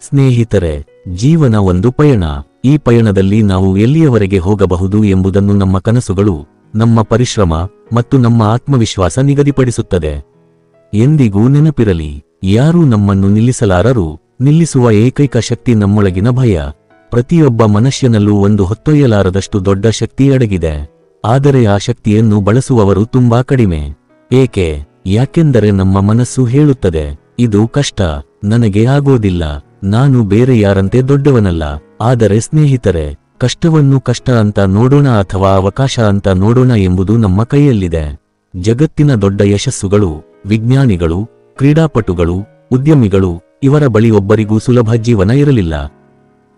ಸ್ನೇಹಿತರೆ, ಜೀವನ ಒಂದು ಪಯಣ. ಈ ಪಯಣದಲ್ಲಿ ನಾವು ಎಲ್ಲಿಯವರೆಗೆ ಹೋಗಬಹುದು ಎಂಬುದನ್ನು ನಮ್ಮ ಕನಸುಗಳು, ನಮ್ಮ ಪರಿಶ್ರಮ ಮತ್ತು ನಮ್ಮ ಆತ್ಮವಿಶ್ವಾಸ ನಿಗದಿಪಡಿಸುತ್ತದೆ. ಎಂದಿಗೂ ನೆನಪಿರಲಿ, ಯಾರೂ ನಮ್ಮನ್ನು ನಿಲ್ಲಿಸಲಾರರು, ನಿಲ್ಲಿಸುವ ಏಕೈಕ ಶಕ್ತಿ ನಮ್ಮೊಳಗಿನ ಭಯ. ಪ್ರತಿಯೊಬ್ಬ ಮನುಷ್ಯನಲ್ಲೂ ಒಂದು ಹೊತ್ತೊಯ್ಯಲಾರದಷ್ಟು ದೊಡ್ಡ ಶಕ್ತಿ ಅಡಗಿದೆ. ಆದರೆ ಆ ಶಕ್ತಿಯನ್ನು ಬಳಸುವವರು ತುಂಬಾ ಕಡಿಮೆ. ಏಕೆ? ಯಾಕೆಂದರೆ ನಮ್ಮ ಮನಸ್ಸು ಹೇಳುತ್ತದೆ, ಇದು ಕಷ್ಟ, ನನಗೆ ಆಗೋದಿಲ್ಲ. ನಾನು ಬೇರೆ ಯಾರಂತೆ ದೊಡ್ಡವನಲ್ಲ, ಆದರೆ ಸ್ನೇಹಿತರೆ, ಕಷ್ಟವನ್ನು ಕಷ್ಟ ಅಂತ ನೋಡೋಣ ಅಥವಾ ಅವಕಾಶ ಅಂತ ನೋಡೋಣ ಎಂಬುದು ನಮ್ಮ ಕೈಯಲ್ಲಿದೆ. ಜಗತ್ತಿನ ದೊಡ್ಡ ಯಶಸ್ಸುಗಳು, ವಿಜ್ಞಾನಿಗಳು, ಕ್ರೀಡಾಪಟುಗಳು, ಉದ್ಯಮಿಗಳು, ಇವರ ಬಳಿ ಒಬ್ಬರಿಗೂ ಸುಲಭ ಜೀವನ ಇರಲಿಲ್ಲ.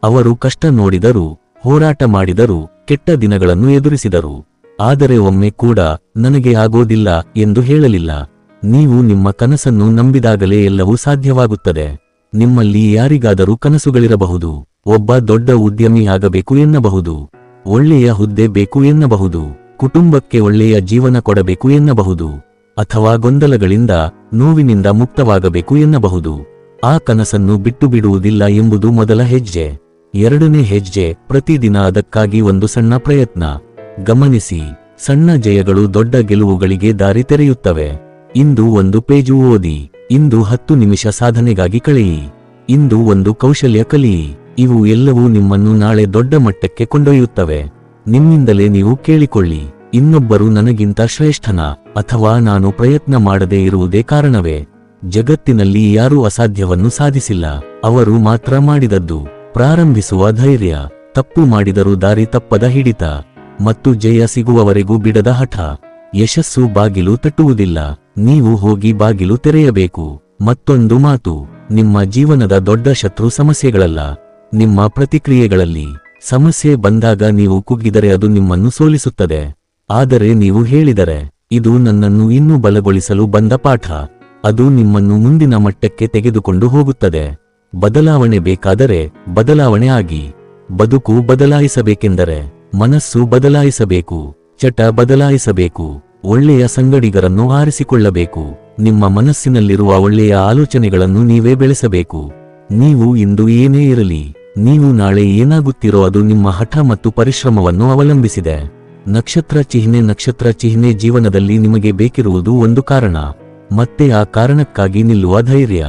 ಅವರು ಕಷ್ಟ ನೋಡಿದರು, ಹೋರಾಟ ಮಾಡಿದರು, ಕೆಟ್ಟ ದಿನಗಳನ್ನು ಎದುರಿಸಿದರು. ಆದರೆ ಒಮ್ಮೆ ಕೂಡ, ನನಗೆ ಆಗೋದಿಲ್ಲ ಎಂದು ಹೇಳಲಿಲ್ಲ. ನೀವು ನಿಮ್ಮ ಕನಸನ್ನು ನಂಬಿದಾಗಲೇ ಎಲ್ಲವೂ ಸಾಧ್ಯವಾಗುತ್ತದೆ. ನಿಮ್ಮಲ್ಲಿ ಯಾರಿಗಾದರೂ ಕನಸುಗಳಿರಬಹುದು, ಒಬ್ಬ ದೊಡ್ಡ ಉದ್ಯಮಿ ಆಗಬೇಕು ಎನ್ನಬಹುದು, ಒಳ್ಳೆಯ ಹುದ್ದೆ ಬೇಕು ಎನ್ನಬಹುದು, ಕುಟುಂಬಕ್ಕೆ ಒಳ್ಳೆಯ ಜೀವನ ಕೊಡಬೇಕು ಎನ್ನಬಹುದು, ಅಥವಾ ಗೊಂದಲಗಳಿಂದ ನೋವಿನಿಂದ ಮುಕ್ತವಾಗಬೇಕು ಎನ್ನಬಹುದು. ಆ ಕನಸನ್ನು ಬಿಟ್ಟು ಬಿಡುವುದಿಲ್ಲ ಎಂಬುದು ಮೊದಲ ಹೆಜ್ಜೆ. ಎರಡನೇ ಹೆಜ್ಜೆ, ಪ್ರತಿದಿನ ಅದಕ್ಕಾಗಿ ಒಂದು ಸಣ್ಣ ಪ್ರಯತ್ನ. ಗಮನಿಸಿ, ಸಣ್ಣ ಜಯಗಳು ದೊಡ್ಡ ಗೆಲುವುಗಳಿಗೆ ದಾರಿ ತೆರೆಯುತ್ತವೆ. ಇಂದು ಒಂದು ಪೇಜು ಓದಿ. ಇಂದು ಹತ್ತು ನಿಮಿಷ ಸಾಧನೆಗಾಗಿ ಕಳೆಯಿ. ಇಂದು ಒಂದು ಕೌಶಲ್ಯ ಕಲಿಯಿ. ಇವು ಎಲ್ಲವೂ ನಿಮ್ಮನ್ನು ನಾಳೆ ದೊಡ್ಡ ಮಟ್ಟಕ್ಕೆ ಕೊಂಡೊಯ್ಯುತ್ತವೆ. ನಿಮ್ಮಿಂದಲೇ ನೀವು ಕೇಳಿಕೊಳ್ಳಿ. ಇನ್ನೊಬ್ಬರು ನನಗಿಂತ ಶ್ರೇಷ್ಠನ ಅಥವಾ ನಾನು ಪ್ರಯತ್ನ ಮಾಡದೇ ಇರುವುದೇ ಕಾರಣವೇ. ಜಗತ್ತಿನಲ್ಲಿ ಯಾರೂ ಅಸಾಧ್ಯವನ್ನು ಸಾಧಿಸಿಲ್ಲ. ಅವರು ಮಾತ್ರ ಮಾಡಿದದ್ದು. ಪ್ರಾರಂಭಿಸುವ ಧೈರ್ಯ. ತಪ್ಪು ಮಾಡಿದರೂ ದಾರಿ ತಪ್ಪದ ಹಿಡಿತ. ಮತ್ತು ಜಯ ಸಿಗುವವರೆಗೂ ಬಿಡದ ಹಠ. ಯಶಸ್ಸು ಬಾಗಿಲು ತಟ್ಟುವುದಿಲ್ಲ. ನೀವು ಹೋಗಿ ಬಾಗಿಲು ತೆರೆಯಬೇಕು. ಮತ್ತೊಂದು ಮಾತು, ನಿಮ್ಮ ಜೀವನದ ದೊಡ್ಡ ಶತ್ರು ಸಮಸ್ಯೆಗಳಲ್ಲ. ನಿಮ್ಮ ಪ್ರತಿಕ್ರಿಯೆಗಳಲ್ಲಿ ಸಮಸ್ಯೆ ಬಂದಾಗ ನೀವು ಕುಗ್ಗಿದರೆ ಅದು ನಿಮ್ಮನ್ನು ಸೋಲಿಸುತ್ತದೆ. ಆದರೆ ನೀವು ಹೇಳಿದರೆ, ಇದು ನನ್ನನ್ನು ಇನ್ನೂ ಬಲಗೊಳಿಸಲು ಬಂದ ಪಾಠ. ಅದು ನಿಮ್ಮನ್ನು ಮುಂದಿನ ಮಟ್ಟಕ್ಕೆ ತೆಗೆದುಕೊಂಡು ಹೋಗುತ್ತದೆ. ಬದಲಾವಣೆ ಬೇಕಾದರೆ ಬದಲಾವಣೆ ಆಗಿ. ಬದುಕು ಬದಲಾಯಿಸಬೇಕೆಂದರೆ ಮನಸ್ಸು ಬದಲಾಯಿಸಬೇಕು. ಚಟ ಬದಲಾಯಿಸಬೇಕು. ಒಳ್ಳೆಯ ಸಂಗಡಿಗರನ್ನು ಆರಿಸಿಕೊಳ್ಳಬೇಕು. ನಿಮ್ಮ ಮನಸ್ಸಿನಲ್ಲಿರುವ ಒಳ್ಳೆಯ ಆಲೋಚನೆಗಳನ್ನು ನೀವೇ ಬೆಳೆಸಬೇಕು. ನೀವು ಇಂದು ಏನೇ ಇರಲಿ, ನೀವು ನಾಳೆ ಏನಾಗುತ್ತಿರೋ ಅದು ನಿಮ್ಮ ಹಠ ಮತ್ತು ಪರಿಶ್ರಮವನ್ನು ಅವಲಂಬಿಸಿದೆ. ನಕ್ಷತ್ರ ಚಿಹ್ನೆ ನಕ್ಷತ್ರ ಚಿಹ್ನೆ ಜೀವನದಲ್ಲಿ ನಿಮಗೆ ಬೇಕಿರುವುದು ಒಂದು ಕಾರಣ. ಮತ್ತೆ ಆ ಕಾರಣಕ್ಕಾಗಿ ನಿಲ್ಲುವ ಧೈರ್ಯ.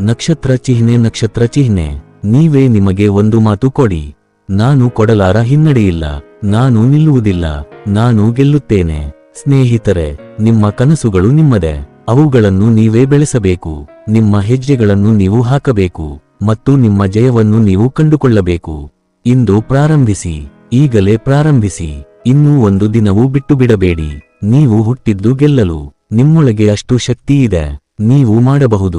ನಕ್ಷತ್ರ ಚಿಹ್ನೆ ನಕ್ಷತ್ರ ಚಿಹ್ನೆ. ನೀವೇ ನಿಮಗೆ ಒಂದು ಮಾತು ಕೊಡಿ. ನಾನು ಕೊಡಲಾರ ಹಿನ್ನಡೆಯಿಲ್ಲ, ನಾನು ನಿಲ್ಲುವುದಿಲ್ಲ, ನಾನು ಗೆಲ್ಲುತ್ತೇನೆ. ಸ್ನೇಹಿತರೆ, ನಿಮ್ಮ ಕನಸುಗಳು ನಿಮ್ಮದೇ. ಅವುಗಳನ್ನು ನೀವೇ ಬೆಳೆಸಬೇಕು. ನಿಮ್ಮ ಹೆಜ್ಜೆಗಳನ್ನು ನೀವು ಹಾಕಬೇಕು ಮತ್ತು ನಿಮ್ಮ ಜಯವನ್ನು ನೀವು ಕಂಡುಕೊಳ್ಳಬೇಕು. ಇಂದು ಪ್ರಾರಂಭಿಸಿ. ಈಗಲೇ ಪ್ರಾರಂಭಿಸಿ. ಇನ್ನೂ ಒಂದು ದಿನವೂ ಬಿಟ್ಟು ಬಿಡಬೇಡಿ ನೀವು ಹುಟ್ಟಿದ್ದು ಗೆಲ್ಲಲು. ನಿಮ್ಮೊಳಗೆ ಅಷ್ಟು ಶಕ್ತಿ ಇದೆ. ನೀವು ಮಾಡಬಹುದು.